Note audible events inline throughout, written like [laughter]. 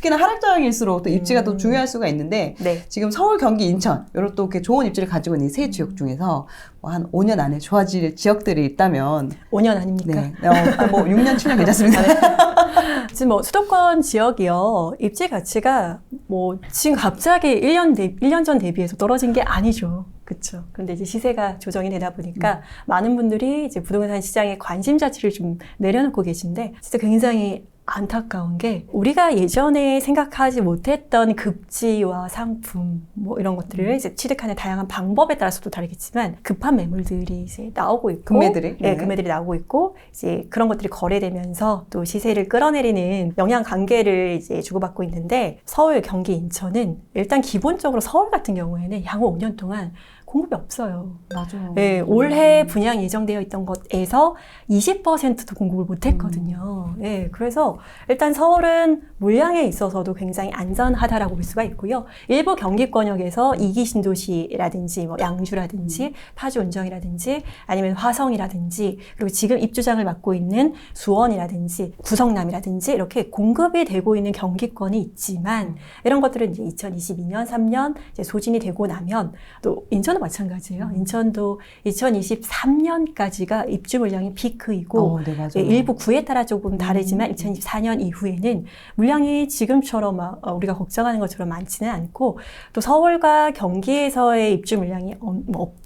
특히나 하락장일수록 또 입지가 또 음. 중요할 수가 있는데 네. 지금 서울, 경기, 인천 이런 또 이렇게 좋은 입지를 가지고 있는 세 지역 중에서 뭐 한 5년 안에 좋아질 지역들이 있다면 5년 아닙니까? 네, 어, [laughs] 아, 뭐 6년, 7년 괜찮습니다. 지금 뭐 수도권 지역이요. 입지 가치가 뭐 지금 갑자기 1년 대, 1년 전 대비해서 떨어진 게 아니죠. 그렇죠. 그런데 이제 시세가 조정이 되다 보니까 많은 분들이 이제 부동산 시장에 관심 자체를 좀 내려놓고 계신데 진짜 굉장히 안타까운 게 우리가 예전에 생각하지 못했던 급지와 상품 뭐 이런 것들을 이제 취득하는 다양한 방법에 따라서도 다르겠지만 급한 매물들이 이제 나오고 있고 금매들이? 네, 네. 금매들이 나오고 있고 이제 그런 것들이 거래되면서 또 시세를 끌어내리는 영향 관계를 이제 주고받고 있는데 서울, 경기, 인천은 일단 기본적으로 서울 같은 경우에는 향후 5년 동안 공급이 없어요. 맞아. 네, 올해 분양 예정되어 있던 것에서 20%도 공급을 못했거든요. 네, 그래서 일단 서울은 물량에 있어서도 굉장히 안전하다라고 볼 수가 있고요. 일부 경기권역에서 이기 신도시라든지 뭐 양주라든지 파주 운정이라든지 아니면 화성이라든지 그리고 지금 입주장을 맡고 있는 수원이라든지 구성남이라든지 이렇게 공급이 되고 있는 경기권이 있지만 이런 것들은 이제 2022년, 3년 이제 소진이 되고 나면 또 인천은 마찬가지예요. 인천도 2023년까지가 입주 물량이 피크이고 어, 네, 맞아요. 예, 일부 구에 따라 조금 음. 다르지만 2024년 이후에는 물량이 지금처럼 막, 어, 우리가 걱정하는 것처럼 많지는 않고 또 서울과 경기에서의 입주 물량이 없-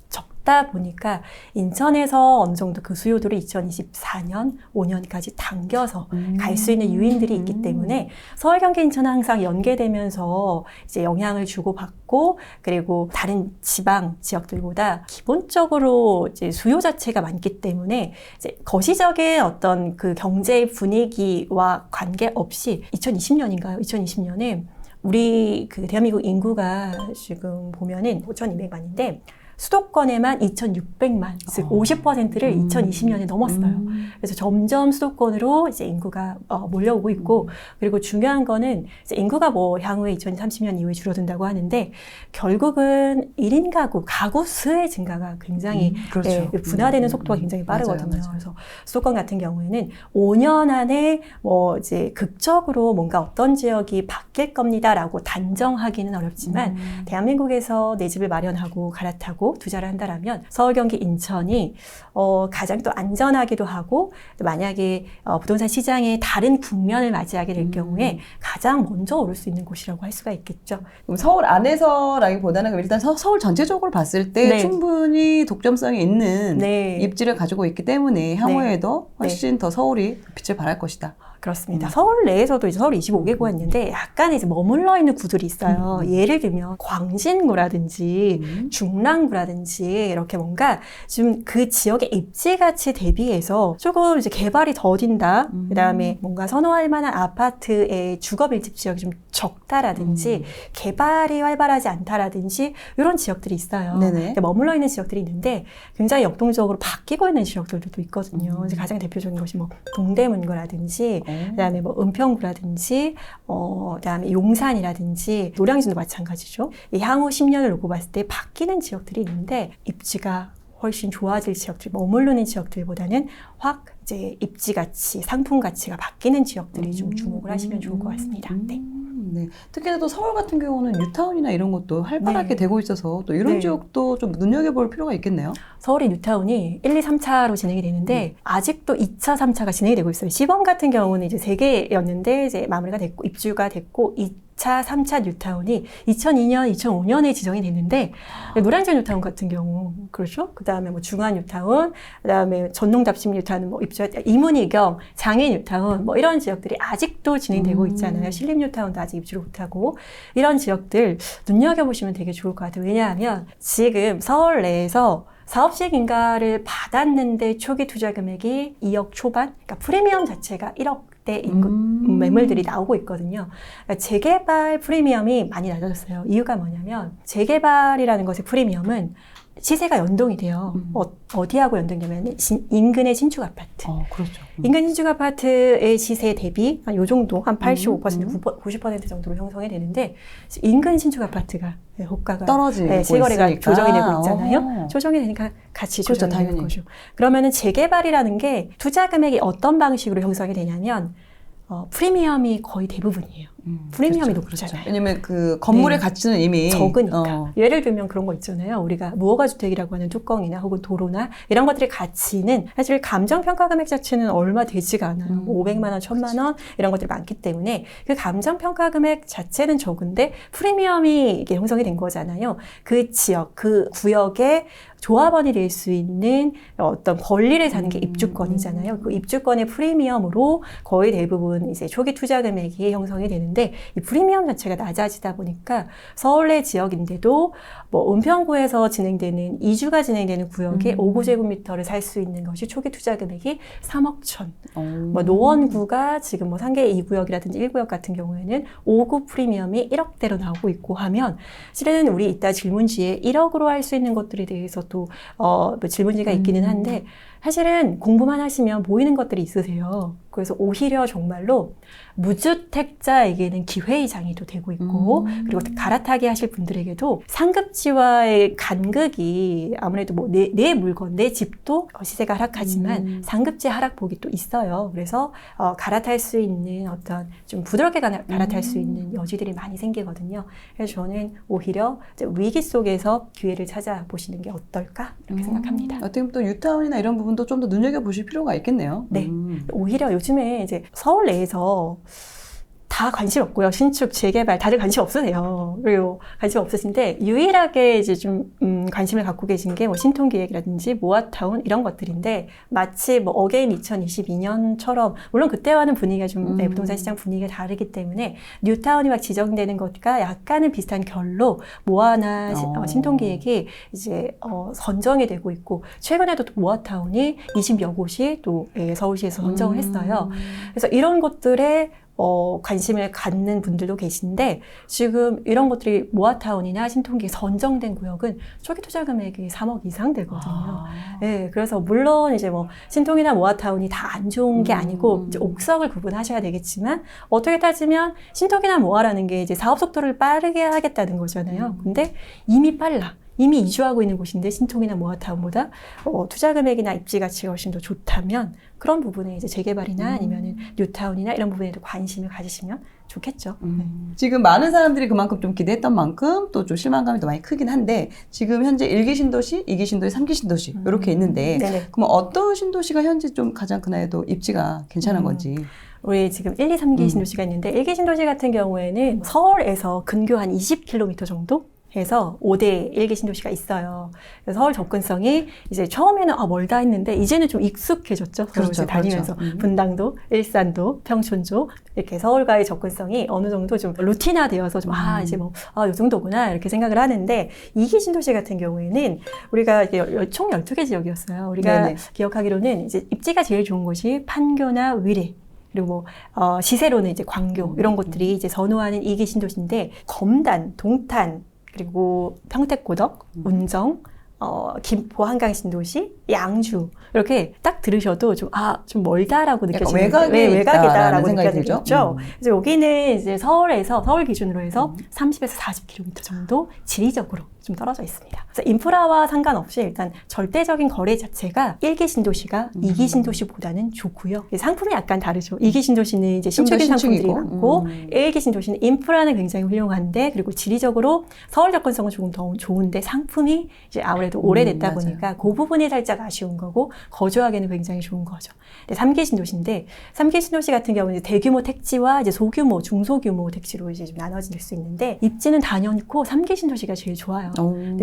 적다 보니까 인천에서 어느 정도 그 수요도를 2024년, 5년까지 당겨서 음. 갈수 있는 유인들이 있기 때문에 서울, 경기, 인천은 항상 연계되면서 이제 영향을 주고받고 그리고 다른 지방 지역들보다 기본적으로 이제 수요 자체가 많기 때문에 이제 거시적인 어떤 그 경제 분위기와 관계없이 2020년인가요? 2020년에 우리 그 대한민국 인구가 지금 보면은 5,200만인데 수도권에만 2,600만, 즉 어. 50%를 음. 2020년에 넘었어요. 음. 그래서 점점 수도권으로 이제 인구가 어, 몰려오고 있고 그리고 중요한 거는 이제 인구가 뭐 향후에 2030년 이후에 줄어든다고 하는데 결국은 1인 가구, 가구 수의 증가가 굉장히 음, 그렇죠. 예, 분화되는 음, 속도가 음, 굉장히 맞아요, 빠르거든요. 맞아요. 그래서 수도권 같은 경우에는 5년 안에 뭐 이제 극적으로 뭔가 어떤 지역이 바뀔 겁니다라고 단정하기는 어렵지만 음. 대한민국에서 내 집을 마련하고 갈아타고 투자를 한다라면 서울, 경기, 인천이 어, 가장 또 안전하기도 하고 또 만약에 어, 부동산 시장의 다른 국면을 맞이하게 될 음. 경우에 가장 먼저 오를 수 있는 곳이라고 할 수가 있겠죠. 그럼 서울 안에서라기보다는 일단 서, 울 전체적으로 봤을 때 네. 충분히 독점성이 있는 네. 입지를 가지고 있기 때문에 향후에도 훨씬 더 서울이 빛을 발할 것이다. 그렇습니다. 음. 서울 내에서도 이제 서울 25개구가 있는데 약간 이제 머물러 있는 구들이 있어요. 음. 예를 들면 광진구라든지 음. 중랑구라든지 이렇게 뭔가 지금 그 지역의 입지 가치 대비해서 조금 이제 개발이 더딘다. 음. 그다음에 뭔가 선호할 만한 아파트의 주거 밀집 지역이 좀 적다라든지 음. 개발이 활발하지 않다라든지 이런 지역들이 있어요. 네네. 근데 머물러 있는 지역들이 있는데 굉장히 역동적으로 바뀌고 있는 지역들도 또 있거든요. 음. 이제 가장 대표적인 것이 뭐 동대문구라든지 어. 그다음에 뭐 은평구라든지 어 그다음에 용산이라든지 노량진도 마찬가지죠. 이 향후 10년을 놓고 봤을 때 바뀌는 지역들이 있는데 입지가 훨씬 좋아질 지역들, 머무르는 지역들보다는 확 이제 입지 가치, 상품 가치가 바뀌는 지역들이 좀 주목을 하시면 좋을 것 같습니다. 음, 네. 네. 특히나 또 서울 같은 경우는 뉴타운이나 이런 것도 활발하게 네. 되고 있어서 또 이런 네. 지역도 좀 눈여겨볼 필요가 있겠네요. 서울의 뉴타운이 1, 2, 3차로 진행이 되는데 아직도 2차, 3차가 진행이 되고 있어요. 시범 같은 경우는 이제 3개였는데 이제 마무리가 됐고 입주가 됐고 2 차, 3차 뉴타운이 2002년, 2005년에 지정이 됐는데 노량진 뉴타운 같은 경우 그렇죠? 그 다음에 뭐 중안 뉴타운, 그 다음에 전농답심 뉴타운 뭐 입주 이문희경, 장애 뉴타운 뭐 이런 지역들이 아직도 진행되고 음. 있잖아요. 신림 뉴타운도 아직 입주를 못하고 이런 지역들 눈여겨 보시면 되게 좋을 것 같아요. 왜냐하면 지금 서울 내에서 사업식 인가를 받았는데 초기 투자 금액이 2억 초반, 그러니까 프리미엄 자체가 1억 대 인구 음. 매물들이 나오고 있거든요. 그러니까 재개발 프리미엄이 많이 낮아졌어요. 이유가 뭐냐면 재개발이라는 것의 프리미엄은 시세가 연동이 돼요. 음. 어, 디하고 연동되면 신- 인근의 신축 아파트. 어, 그렇죠. 음. 인근 신축 아파트의 시세 대비 한 요 정도 한 85%, 음. 90% 정도로 형성이 되는데 인근 신축 아파트가 네, 호가가 떨어지고 네, 실거래가 있으니까. 조정이 되고 있잖아요. 어. 조정이 되니까 같이 그렇죠, 조정이 되는 당연히. 거죠. 그러면은 재개발이라는 게 투자 금액이 어떤 방식으로 형성이 되냐면 어, 프리미엄이 거의 대부분이에요. 음, 프리미엄이 그렇죠, 높잖아요. 그렇죠. 왜냐면 그 건물의 네. 가치는 이미 적으니까. 어, 예를 들면 그런 거 있잖아요. 우리가 무허가 주택이라고 하는 뚜껑이나 혹은 도로나 이런 것들의 가치는 사실 감정 평가 금액 자체는 얼마 되지가 않아요. 음. 뭐 500만 원, 1000만 원 이런 것들이 많기 때문에 그 감정 평가 금액 자체는 적은데 프리미엄이 이게 형성이 된 거잖아요. 그 지역, 그 구역의 조합원이 될 수 있는 어떤 권리를 사는 게 음. 입주권이잖아요. 그 입주권의 프리미엄으로 거의 대부분 이제 초기 투자 금액이 형성이 되는 데 이 프리미엄 자체가 낮아지다 보니까 서울 내 지역인데도 뭐 은평구에서 진행되는 이주가 진행되는 구역에 음. 5구제곱미터를 살 수 있는 것이 초기 투자 금액이 3억 천. 어. 뭐 노원구가 지금 뭐 상계 2구역이라든지 1구역 같은 경우에는 5구 프리미엄이 1억대로 나오고 있고 하면 실은 우리 이따 질문지에 1억으로 할 수 있는 것들에 대해서도 어뭐 질문지가 있기는 음. 한데 사실은 공부만 하시면 보이는 것들이 있으세요. 그래서 오히려 정말로 무주택자에게는 기회의 장이도 되고 있고 음. 그리고 갈아타기 하실 분들에게도 상급지와의 간극이 아무래도 뭐 내 내 물건 내 집도 시세가 하락하지만 음. 상급지 하락폭이 또 있어요. 그래서 어, 갈아탈 수 있는 어떤 좀 부드럽게 가- 갈아탈 수 음. 있는 여지들이 많이 생기거든요. 그래서 저는 오히려 위기 속에서 기회를 찾아보시는 게 어떨까 이렇게 음. 생각합니다. 어떻게 보면 또 유타운이나 이런 부분도 좀 더 눈여겨 보실 필요가 있겠네요. 네. 음. 오히려 요 즘에 이제 서울 내에서 다 관심 없고요. 신축, 재개발 다들 관심 없으세요. 그리고 관심 없으신데 유일하게 이제 좀 음, 관심을 갖고 계신 게 뭐 신통 기획이라든지 모아타운 이런 것들인데 마치 뭐 어게인 2022년처럼 물론 그때와는 분위기가 좀 네, 음. 부동산 시장 분위기가 다르기 때문에 뉴타운이 막 지정되는 것과 약간은 비슷한 결로 모아나 시- 어. 어, 신통 기획이 이제 어, 선정이 되고 있고 최근에도 또 모아타운이 20여 곳이 또 예, 서울시에서 선정을 했어요. 음. 그래서 이런 것들에 어, 관심을 갖는 분들도 계신데 지금 이런 것들이 모아타운이나 신통기에 선정된 구역은 초기 투자 금액이 3억 이상 되거든요. 아. 네, 그래서 물론 이제 뭐 신통이나 모아타운이 다 안 좋은 게 음. 아니고 이제 옥석을 구분하셔야 되겠지만 어떻게 따지면 신통이나 모아라는 게 이제 사업 속도를 빠르게 하겠다는 거잖아요. 음. 근데 이미 빨라. 이미 이주하고 있는 곳인데 신통이나 모아타운보다 어, 투자 금액이나 입지 가치가 훨씬 더 좋다면 그런 부분에 이제 재개발이나 음. 아니면은 뉴타운이나 이런 부분에도 관심을 가지시면 좋겠죠. 음. 지금 많은 사람들이 그만큼 좀 기대했던 만큼 또 좀 실망감이 더 많이 크긴 한데 지금 현재 1기 신도시, 2기 신도시, 3기 신도시 음. 이렇게 있는데 네네. 그럼 어떤 신도시가 현재 좀 가장 그나마도 입지가 괜찮은 음. 건지 우리 지금 1, 2, 3기 음. 신도시가 있는데 1기 신도시 같은 경우에는 서울에서 근교 한 20km 정도 해서 5대 1기 신도시가 있어요. 그래서 서울 접근성이 이제 처음에는 아 멀다 했는데 이제는 좀 익숙해졌죠. 서울 그렇죠, 다니면서 그렇죠. 음. 분당도, 일산도, 평촌도 이렇게 서울과의 접근성이 어느 정도 좀 루틴화되어서 좀아 음. 이제 뭐아요 정도구나 이렇게 생각을 하는데 2기 신도시 같은 경우에는 우리가 이게 열- 총 12개 지역이었어요. 우리가 네네. 기억하기로는 이제 입지가 제일 좋은 곳이 판교나 위례 그리고 뭐 어, 시세로는 이제 광교 이런 곳들이 이제 선호하는 이기 신도시인데 검단, 동탄 그리고 평택고덕, 음. 운정, 어, 김포 한강 신도시, 양주 이렇게 딱 들으셔도 좀 아 좀 멀다라고 느껴지는 외곽에 네, 외곽이다라고 생각이 느껴지죠. 들죠. 음. 그래서 여기는 이제 서울에서 서울 기준으로 해서 음. 30에서 40km 정도 지리적으로 좀 떨어져 있습니다. 그래서 인프라와 상관없이 일단 절대적인 거래 자체가 1기 신도시가 음. 2기 신도시보다는 좋고요. 상품이 약간 다르죠. 2기 신도시는 이제 신축인 상품들이. 많고 음. 1기 신도시는 인프라는 굉장히 훌륭한데 그리고 지리적으로 서울 접근성은 조금 더 좋은데 상품이 이제 아무래도 음, 오래됐다 맞아요. 보니까 그 부분이 살짝 아쉬운 거고 거주하기에는 굉장히 좋은 거죠. 근데 3기 신도시인데 3기 신도시 같은 경우는 대규모 택지와 이제 소규모, 중소규모 택지로 이제 좀 나눠질 수 있는데 입지는 단연코 3기 신도시가 제일 좋아요.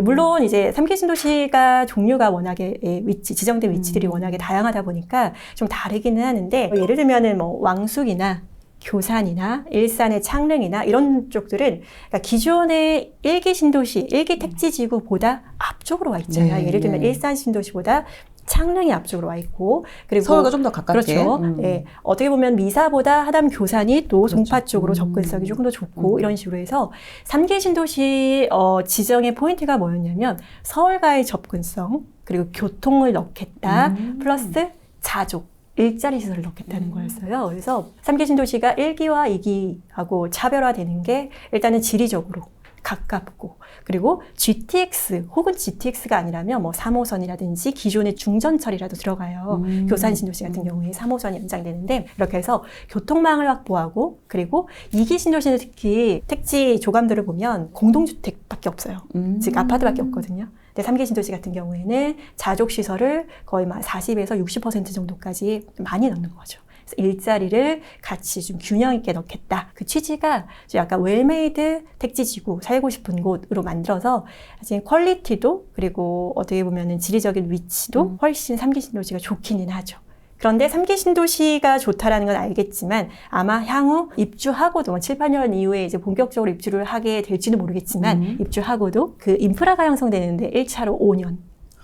물론 이제 3기 신도시가 종류가 워낙에 예, 위치, 지정된 위치들이 음. 워낙에 다양하다 보니까 좀 다르기는 하는데 뭐 예를 들면은 뭐 왕숙이나 교산이나 일산의 창릉이나 이런 쪽들은 그러니까 기존의 일기 신도시, 일기 택지 지구보다 앞쪽으로 와 있잖아요. 네, 예를 들면 네. 일산 신도시보다 창릉이 앞쪽으로 와 있고 그리고 서울과 좀 더 가깝게. 그렇죠. 음. 예. 어떻게 보면 미사보다 하남 교산이 또 그렇죠. 송파 쪽으로 음. 접근성이 조금 더 좋고 음. 이런 식으로 해서 삼기 신도시 어, 지정의 포인트가 뭐였냐면 서울과의 접근성 그리고 교통을 넣겠다 음. 플러스 자족 일자리 시설을 넣겠다는 음. 거였어요. 그래서 삼기 신도시가 1기와 2기하고 차별화되는 게 일단은 지리적으로 가깝고 그리고 GTX 혹은 GTX가 아니라면 뭐 3호선이라든지 기존의 중전철이라도 들어가요. 음. 교산 신도시 같은 경우에 3호선이 연장되는데 이렇게 해서 교통망을 확보하고 그리고 이기 신도시는 특히 택지 조감들을 보면 공동주택밖에 없어요. 음. 즉 아파트밖에 없거든요. 근데 3기 신도시 같은 경우에는 자족 시설을 거의 막 40에서 60% 정도까지 많이 넣는 거죠. 일자리를 같이 좀 균형 있게 넣겠다. 그 취지가 좀 약간 웰메이드 택지지구 살고 싶은 곳으로 만들어서 사실 퀄리티도 그리고 어떻게 보면은 지리적인 위치도 음. 훨씬 3기 신도시가 좋기는 하죠. 그런데 3기 신도시가 좋다라는 건 알겠지만 아마 향후 입주하고도 뭐 7, 8년 이후에 이제 본격적으로 입주를 하게 될지는 모르겠지만 음. 입주하고도 그 인프라가 형성되는데 1차로 5년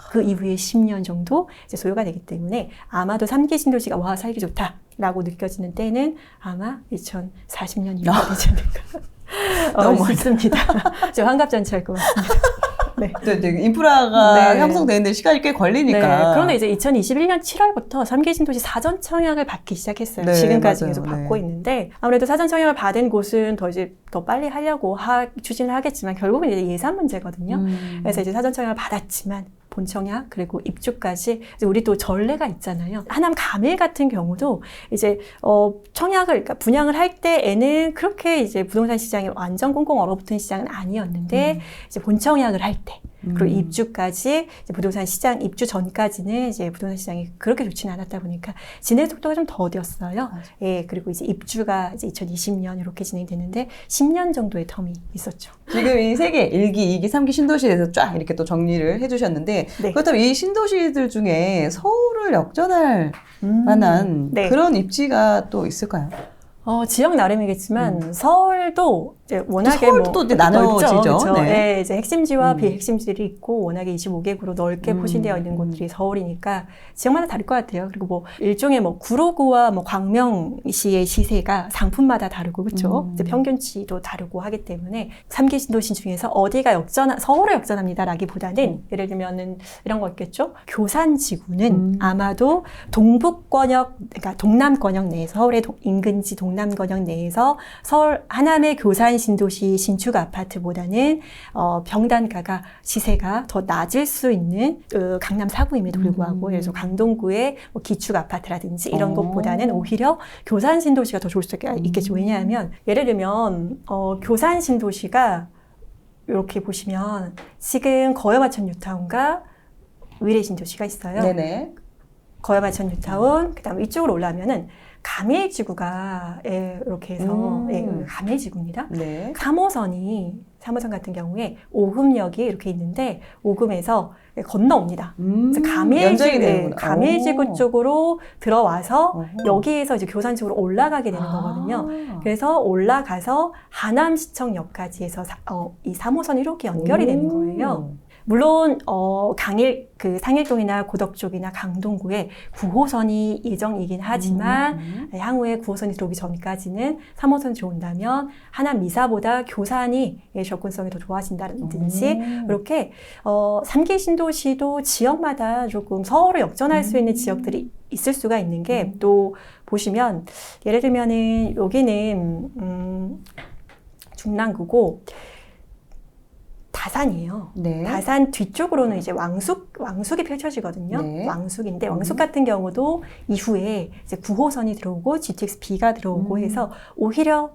그 이후에 10년 정도 이제 소요가 되기 때문에 아마도 3기 신도시가 와 살기 좋다라고 느껴지는 때는 아마 2040년 이후가 [laughs] 되지 않을까 [laughs] 어, 너무 싶습니다. 저 환갑잔치 할 것 같습니다. [laughs] 네. [laughs] 또 이제 인프라가 네. 형성되는데 시간이 꽤 걸리니까. 네, 그런데 이제 2021년 7월부터 3기 신도시 사전 청약을 받기 시작했어요. 네, 지금까지 맞아요. 계속 네. 받고 있는데 아무래도 사전 청약을 받은 곳은 더 이제 더 빨리 하려고 하, 추진을 하겠지만 결국은 이제 예산 문제거든요. 음. 그래서 이제 사전 청약을 받았지만 본 청약 그리고 입주까지. 이제 우리 또 전례가 있잖아요. 하남 가밀 같은 경우도 이제 어 청약을 그러니까 분양을 할 때에는 그렇게 이제 부동산 시장이 완전 꽁꽁 얼어붙은 시장은 아니었는데 이제 본 청약을 할 때 그리고 음. 입주까지 부동산 시장 입주 전까지는 이제 부동산 시장이 그렇게 좋지는 않았다 보니까 진행 속도가 좀 더뎠어요. 맞아요. 예, 그리고 이제 입주가 이제 2020년 이렇게 진행되는데 10년 정도의 텀이 있었죠. 지금 이세 개, 1기, 2기, 3기 신도시에 대해서 쫙 이렇게 또 정리를 해주셨는데, 네. 그렇다면 이 신도시들 중에 서울을 역전할 만한 네. 그런 입지가 또 있을까요? 어, 지역 나름이겠지만 서울도 이제 워낙에 음. 서울도 뭐 이제 나눠지죠. 그렇죠? 네. 네, 이제 핵심지와 음. 비핵심지들이 있고 워낙에 25개구로 넓게 음. 포진되어 있는 곳들이 서울이니까 지역마다 다를 것 같아요. 그리고 뭐 일종의 뭐 구로구와 뭐 광명시의 시세가 상품마다 다르고 그렇죠. 음. 이제 평균치도 다르고 하기 때문에 3기 신도시 중에서 어디가 역전 서울을 역전합니다라기보다는 음. 예를 들면은 이런 거 있겠죠. 교산지구는 음. 아마도 동북권역 그러니까 동남권역 내에서 서울의 동- 인근지 동 남권역 내에서 서울 하남의 교산 신도시 신축 아파트보다는 어, 병단가가 시세가 더 낮을 수 있는 어, 강남 사구임에도 불구하고 음. 그래서 강동구의 뭐 기축 아파트라든지 이런 어. 것보다는 오히려 교산 신도시가 더 좋을 수 있겠죠. 음. 왜냐하면 예를 들면 어, 교산 신도시가 이렇게 보시면 지금 거여마천 뉴타운과 위례 신도시가 있어요. 네네. 거여마천 뉴타운, 그 다음 이쪽으로 올라오면은 가밀지구가 예, 이렇게 해서 음. 예, 가밀지구입니다. 네. 3호선이 3호선 같은 경우에 오금역이 이렇게 있는데 오금에서 건너옵니다. 음, 그래서 가밀지구, 예, 오. 쪽으로 들어와서 어허. 여기에서 이제 교산 쪽으로 올라가게 되는 거거든요. 아. 그래서 올라가서 하남시청역까지 해서 사- 어, 이 3호선이 이렇게 연결이 되는 오. 거예요. 물론 어, 강일 그 상일동이나 고덕 쪽이나 강동구에 9호선이 예정이긴 하지만 음, 음. 향후에 9호선이 들어오기 전까지는 3호선이 들어온다면 하남 미사보다 교산이 예, 접근성이 더 좋아진다든지 음. 이렇게 어, 3기 신도시도 지역마다 조금 서울을 역전할 수 있는 음. 지역들이 있을 수가 있는 게 음. 또 보시면 예를 들면은 여기는 음, 중랑구고 다산이에요. 네. 다산 뒤쪽으로는 이제 왕숙 왕숙이 펼쳐지거든요. 네. 왕숙인데 음. 왕숙 같은 경우도 이후에 이제 9호선이 들어오고 GTX B가 들어오고 음. 해서 오히려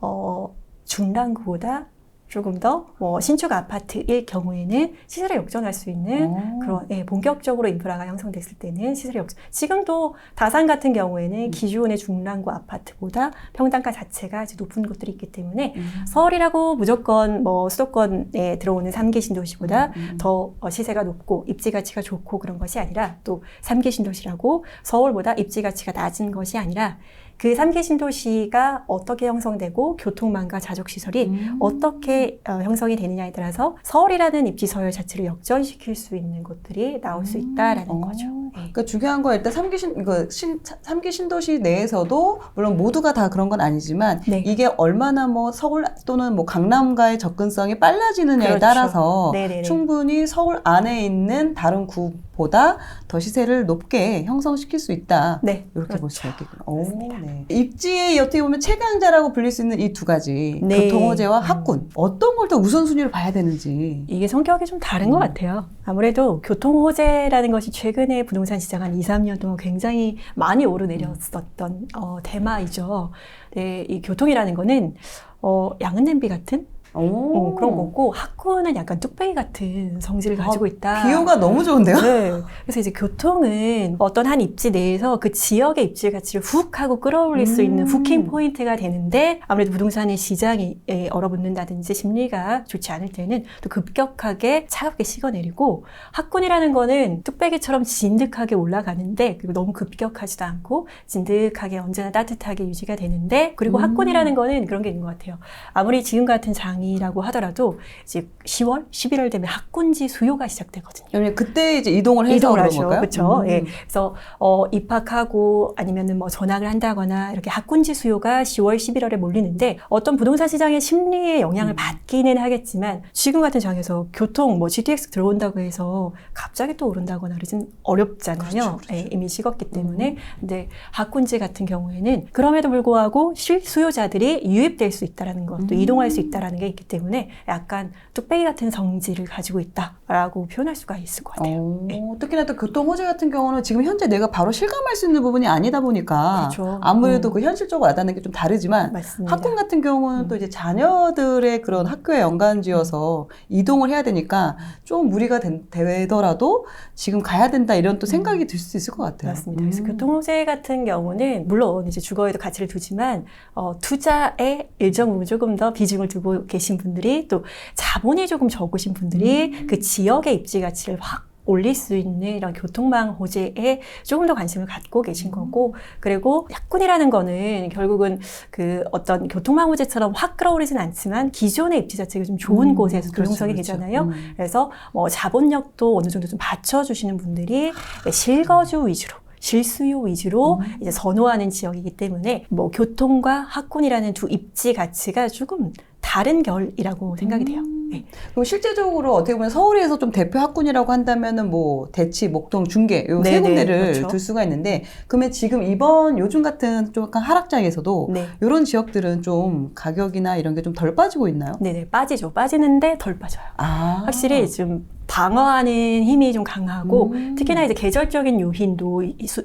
어 중랑구보다 조금 더 뭐 신축 아파트일 경우에는 시세를 역전할 수 있는 어. 그런 예, 본격적으로 인프라가 형성됐을 때는 시세를 역전. 지금도 다산 같은 경우에는 음. 기존의 중랑구 아파트보다 평당가 자체가 이제 높은 곳들이 있기 때문에 음. 서울이라고 무조건 뭐 수도권에 들어오는 3기 신도시보다 음. 더 어, 시세가 높고 입지 가치가 좋고 그런 것이 아니라 또 3기 신도시라고 서울보다 입지 가치가 낮은 것이 아니라 그 3기 신도시가 어떻게 형성되고 교통망과 자족시설이 음. 어떻게 어, 형성이 되느냐에 따라서 서울이라는 입지 서열 자체를 역전시킬 수 있는 곳들이 나올 수 있다라는 어. 거죠. 네. 그러니까 중요한 건 일단 3기 신, 그 신, 3기 신도시 내에서도 물론 모두가 다 그런 건 아니지만 네. 이게 얼마나 뭐 서울 또는 뭐 강남과의 접근성이 빨라지느냐에 그렇죠. 따라서 네네네. 충분히 서울 안에 있는 다른 것 보다 더 시세를 높게 형성시킬 수 있다. 네. 이렇게 볼 그렇죠. 수가 있겠군요. 오. 네. 입지의 어떻게 보면 최강자라고 불릴 수 있는 이 두 가지 네. 교통호재와 음. 학군 어떤 걸 더 우선순위로 봐야 되는지. 이게 성격이 좀 다른 음. 것 같아요. 아무래도 교통호재라는 것이 최근에 부동산 시장 한 2, 3년 동안 굉장히 많이 오르내렸었던 어, 테마이죠. 네, 이 교통이라는 거는 어, 양은 냄비 같은 오, 어, 그런 거고 학군은 약간 뚝배기 같은 성질을 아, 가지고 있다. 비유가 너무 좋은데요? 네. 그래서 이제 교통은 어떤 한 입지 내에서 그 지역의 입지 가치를 훅 하고 끌어올릴 수 있는 음. 후킹 포인트가 되는데 아무래도 부동산의 시장이 에, 얼어붙는다든지 심리가 좋지 않을 때는 또 급격하게 차갑게 식어내리고 학군이라는 거는 뚝배기처럼 진득하게 올라가는데 그리고 너무 급격하지도 않고 진득하게 언제나 따뜻하게 유지가 되는데 그리고 음. 학군이라는 거는 그런 게 있는 것 같아요. 아무리 지금 같은 장 이라고 하더라도 이제 10월, 11월 되면 학군지 수요가 시작되거든요. 왜냐면 그때 이제 이동을 해서 이동을 그런 하죠. 그렇죠. 음. 예. 그래서 어, 입학하고 아니면은 뭐 전학을 한다거나 이렇게 학군지 수요가 10월, 11월에 몰리는데 어떤 부동산 시장의 심리에 영향을 음. 받기는 하겠지만 지금 같은 장에서 교통 뭐 GTX 들어온다고 해서 갑자기 또 오른다거나 그러진 어렵잖아요. 그렇죠, 그렇죠. 예, 이미 식었기 때문에. 근데 학군지 같은 경우에는 그럼에도 불구하고 실수요자들이 유입될 수 있다라는 것, 또 음. 이동할 수 있다라는 게 있기 때문에 약간 뚝배기 같은 성질을 가지고 있다라고 표현할 수가 있을 것 같아요. 어, 네. 특히나 또 교통 호재 같은 경우는 지금 현재 내가 바로 실감할 수 있는 부분이 아니다 보니까 그렇죠. 아무래도 음. 그 현실적으로 와닿는 게 좀 다르지만 맞습니다. 학군 같은 경우는 음. 또 이제 자녀들의 그런 학교에 연관지어서 이동을 해야 되니까 좀 무리가 된- 되더라도 지금 가야 된다 이런 또 생각이 들수 있을 것 같아요. 맞습니다. 그래서 음. 교통 호재 같은 경우는 물론 이제 주거에도 가치를 두지만 어, 투자에 일정 부분 조금 더 비중을 두고 계신 분들이 또 자본이 조금 적으신 분들이 음. 그 지역의 입지 가치를 확 올릴 수 있는 이런 교통망 호재에 조금 더 관심을 갖고 계신 음. 거고 그리고 약군이라는 거는 결국은 그 어떤 교통망 호재처럼 확 끌어오르진 않지만 기존의 입지 자체가 좀 좋은 음, 곳에서 그렇죠, 형성이 그렇죠. 되잖아요. 음. 그래서 뭐 자본력도 어느 정도 좀 받쳐주시는 분들이 실거주 위주로 실수요 위주로 음. 이제 선호하는 지역이기 때문에 뭐 교통과 학군이라는 두 입지 가치가 조금 다른 결이라고 생각이 돼요. 음. 네. 그럼 실제적으로 어떻게 보면 서울에서 좀 대표 학군이라고 한다면은 뭐 대치, 목동, 중계 요 세 네네, 군데를 그렇죠. 둘 수가 있는데 그러면 지금 이번 요즘 같은 좀 약간 하락장에서도 네. 이런 지역들은 좀 가격이나 이런 게 좀 덜 빠지고 있나요? 네네 빠지죠. 빠지는데 덜 빠져요. 아 확실히 좀 방어하는 힘이 좀 강하고 음. 특히나 이제 계절적인 요인도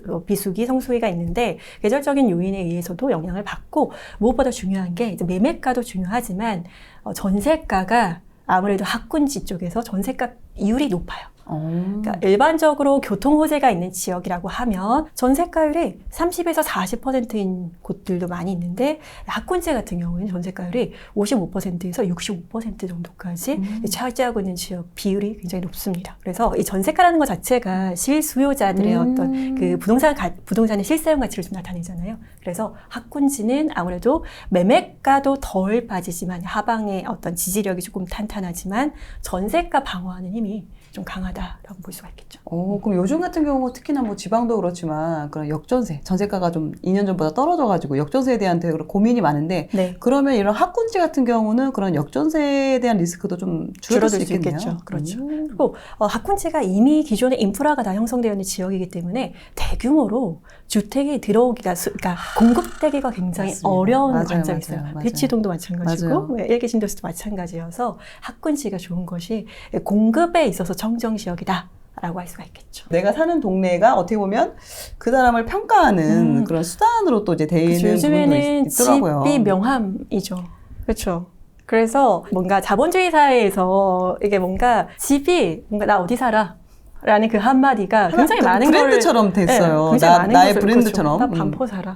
어, 비수기, 성수기가 있는데 계절적인 요인에 의해서도 영향을 받고 무엇보다 중요한 게 이제 매매가도 중요하지만 어, 전세가가 아무래도 학군지 쪽에서 전세가 이율이 높아요. 어. 그러니까 일반적으로 교통 호재가 있는 지역이라고 하면 전세가율이 30에서 40%인 곳들도 많이 있는데 학군지 같은 경우에는 전세가율이 55%에서 65% 정도까지 음. 차지하고 있는 지역 비율이 굉장히 높습니다. 그래서 이 전세가라는 것 자체가 실수요자들의 음. 어떤 그 부동산 가, 부동산의 실사용 가치를 좀 나타내잖아요. 그래서 학군지는 아무래도 매매가도 덜 빠지지만 하방의 어떤 지지력이 조금 탄탄하지만 전세가 방어하는 힘이 좀 강하다라고 볼 수가 있겠죠. 어, 그럼 요즘 같은 경우 특히나 뭐 지방도 그렇지만 그런 역전세, 전세가가 좀 2년 전보다 떨어져가지고 역전세에 대한 되게 고민이 많은데 네. 그러면 이런 학군지 같은 경우는 그런 역전세에 대한 리스크도 좀 줄어들 수 줄어들 수 있겠네요. 있겠죠. 그렇죠. 음. 그리고 어, 학군지가 이미 기존의 인프라가 다 형성되어 있는 지역이기 때문에 대규모로 주택이 들어오기가 수, 그러니까 공급되기가 굉장히 맞습니다. 어려운 맞아요, 관점이 있어요. 맞아요. 대치동도 마찬가지고 맞아요. 뭐 일기 신도시도 마찬가지여서 학군지가 좋은 것이 공급에 있어서 청정 지역이다. 라고 할 수가 있겠죠. 내가 사는 동네가 어떻게 보면 그 사람을 평가하는 음. 그런 수단으로 또 이제 되는 그렇죠. 요즘에는 있, 더라고요 집이 명함이죠. 그렇죠. 그래서 뭔가 자본주의 사회에서 이게 뭔가 집이 뭔가 나 어디 살아? 라는 그 한마디가 굉장히 하나 많은 브랜드처럼 거를 됐어요. 네, 굉장히 나- 나의 것을- 브랜드처럼. 그렇죠. 나 음. 반포 살아.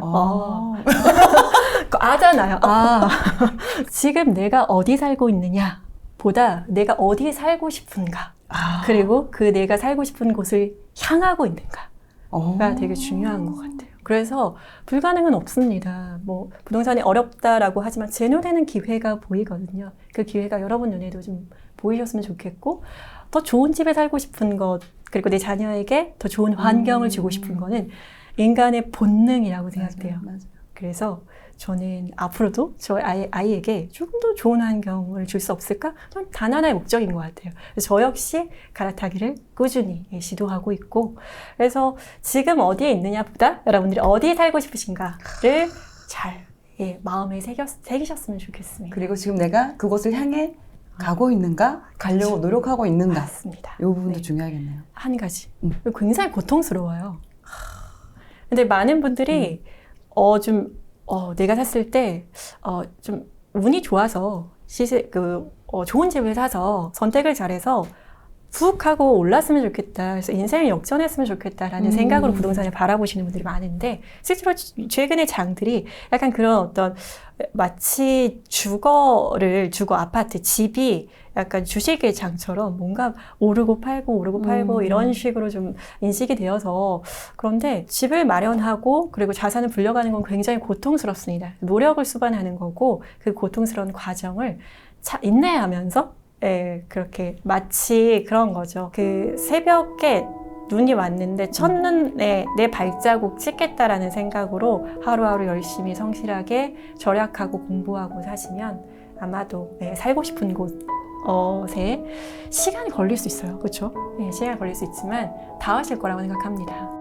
어. [laughs] 아. 그 아잖아요. 아. [laughs] 지금 내가 어디 살고 있느냐 보다 내가 어디 살고 싶은가. 아. 그리고 그 내가 살고 싶은 곳을 향하고 있는가. 어. 가 되게 중요한 것 같아요. 그래서 불가능은 없습니다. 뭐 부동산이 어렵다라고 하지만 제 눈에는 기회가 보이거든요. 그 기회가 여러분 눈에도 좀 보이셨으면 좋겠고 더 좋은 집에 살고 싶은 것 그리고 내 자녀에게 더 좋은 환경을 음. 주고 싶은 거는 인간의 본능이라고 생각돼요. 맞아요. 맞아요. 그래서 저는 앞으로도 저 아이, 아이에게 조금 더 좋은 환경을 줄 수 없을까? 전단 하나의 목적인 것 같아요. 저 역시 갈아타기를 꾸준히 예, 시도하고 있고, 그래서 지금 어디에 있느냐보다 여러분들이 어디에 살고 싶으신가를 잘 예, 마음에 새겨, 새기셨으면 좋겠습니다. 그리고 지금 내가 그곳을 향해 가고 있는가, 가려고 그렇죠. 노력하고 있는가. 맞습니다. 이 부분도 네. 중요하겠네요. 한 가지. 음. 굉장히 고통스러워요. 근데 많은 분들이 어 좀 어, 내가 샀을 때 어, 좀 운이 좋아서 시세 그 어, 좋은 집을 사서 선택을 잘해서 훅 하고 올랐으면 좋겠다. 그래서 인생을 역전했으면 좋겠다라는 음. 생각으로 부동산을 바라보시는 분들이 많은데 실제로 최근의 장들이 약간 그런 어떤 마치 주거를 주거 아파트 집이 약간 주식의 장처럼 뭔가 오르고 팔고 오르고 팔고 음. 이런 식으로 좀 인식이 되어서 그런데 집을 마련하고 그리고 자산을 불려가는 건 굉장히 고통스럽습니다. 노력을 수반하는 거고 그 고통스러운 과정을 차, 인내하면서 예, 그렇게 마치 그런 거죠. 그 새벽에 눈이 왔는데 첫눈에 내 발자국 찍겠다라는 생각으로 하루하루 열심히 성실하게 절약하고 공부하고 사시면 아마도 예, 살고 싶은 곳에 시간이 걸릴 수 있어요. 그렇죠? 예, 시간이 걸릴 수 있지만 다 하실 거라고 생각합니다.